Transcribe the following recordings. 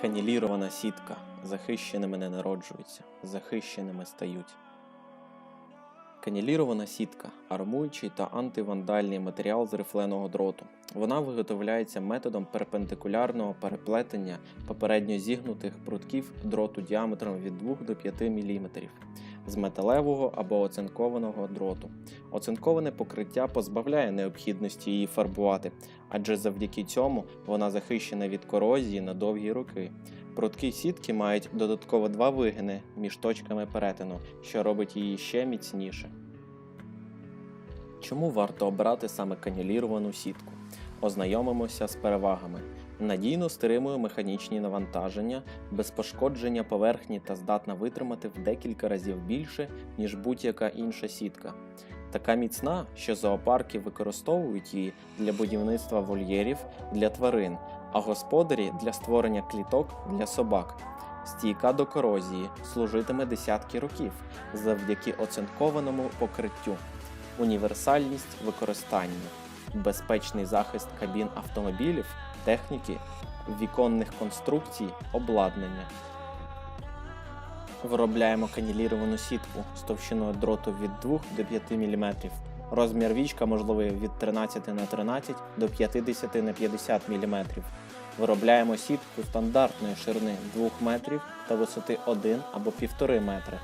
Канілірована сітка. Захищеними не народжуються, захищеними стають. Канілірована сітка армуючий та антивандальний матеріал з рифленого дроту. Вона виготовляється методом перпендикулярного переплетення попередньо зігнутих прутків дроту діаметром від 2 до 5 мм з металевого або оцинкованого дроту. Оцинковане покриття позбавляє необхідності її фарбувати, адже завдяки цьому вона захищена від корозії на довгі роки. Прутки сітки мають додатково два вигини між точками перетину, що робить її ще міцніше. Чому варто обрати саме каніліровану сітку? Ознайомимося з перевагами. Надійно стримує механічні навантаження, без пошкодження поверхні та здатна витримати в декілька разів більше, ніж будь-яка інша сітка. Така міцна, що зоопарки використовують її для будівництва вольєрів для тварин, а господарі для створення кліток для собак. Стійка до корозії служитиме десятки років завдяки оцинкованому покриттю, універсальність використання, безпечний захист кабін автомобілів, техніки, віконних конструкцій, обладнання. Виробляємо каніліровану сітку з товщиною дроту від 2 до 5 мм. Розмір вічка можливий від 13 на 13 до 50 на 50 мм. Виробляємо сітку стандартної ширини 2 метрів та висоти 1 або 1,5 метри.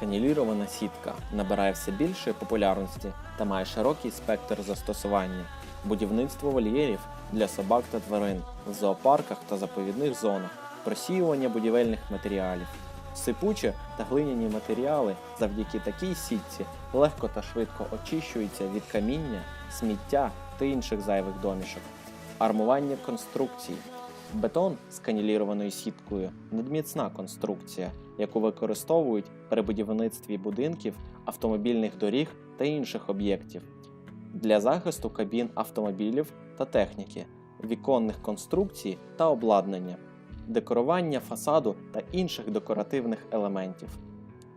Канілірована сітка набирає все більшої популярності та має широкий спектр застосування. Будівництво вольєрів для собак та тварин в зоопарках та заповідних зонах, просіювання будівельних матеріалів. Сипучі та глиняні матеріали завдяки такій сітці легко та швидко очищуються від каміння, сміття та інших зайвих домішок. Армування конструкцій. Бетон з канілірованою сіткою надміцна конструкція, яку використовують при будівництві будинків, автомобільних доріг та інших об'єктів для захисту кабін автомобілів та техніки, віконних конструкцій та обладнання, декорування фасаду та інших декоративних елементів.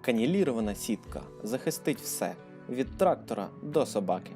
Канілірована сітка захистить все від трактора до собаки.